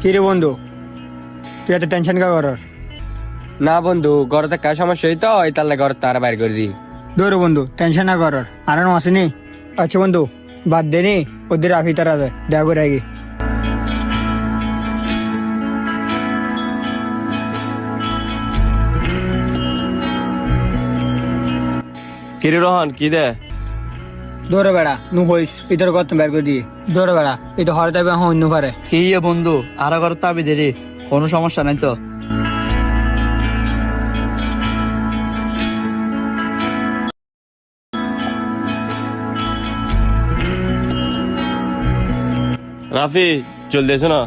কি রে বন্ধু? তুই এত টেনশন কা করার? না বন্ধু ঘরে থাকার সমস্যা হইতো এই তাহলে ঘর তারা বাইর করে দি দৌড় বন্ধু টেনশন না করার আর আসেনি আচ্ছা বন্ধু বাদ দে নি ওদের আফি তারা যায় দেখা করে আগে। কিরে রোহন কি দে? দৌড়ে বেড়া নু হইস ইতর কত বের করে দিয়ে। দৌড়ে বেড়া এই তো হরে যাবে অন্য পারে। কি ইয়ে বন্ধু আর ঘর তাবি দেরি কোনো সমস্যা নাই তো। রাফি চল দেছো না।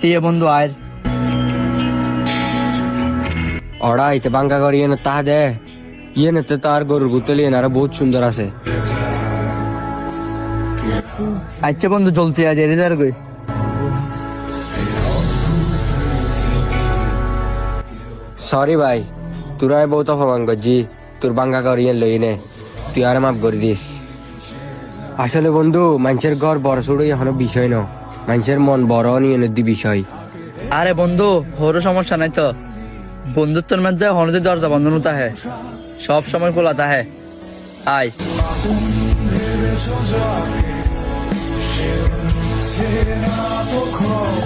কি ইয়ে বন্ধু আয়। ওরা ইতে বাঙ্গা করি এনে তাহা দে। ইয়ে নেতে তার গরুর গুতলি এনারা বহুত সুন্দর আছে। আচ্ছা বন্ধু চলতে আজ এরি দার গই সরি ভাই তোরা বহুত অপমান করছি তোর বাঙ্গা করি এন লই নে তুই আর মাফ করে দিস। আসলে বন্ধু মানুষের ঘর বড় ছোট এখনও বিষয় ন মানুষের মন বড় নিয়ে নদী বিষয়। আরে বন্ধু হরো সমস্যা নাই তো। বন্ধুত্বের মধ্যে হনদের দরজা বন্ধ নতা হে সব সময় খোলা তাহে। আয়। się, Ty na pokoju.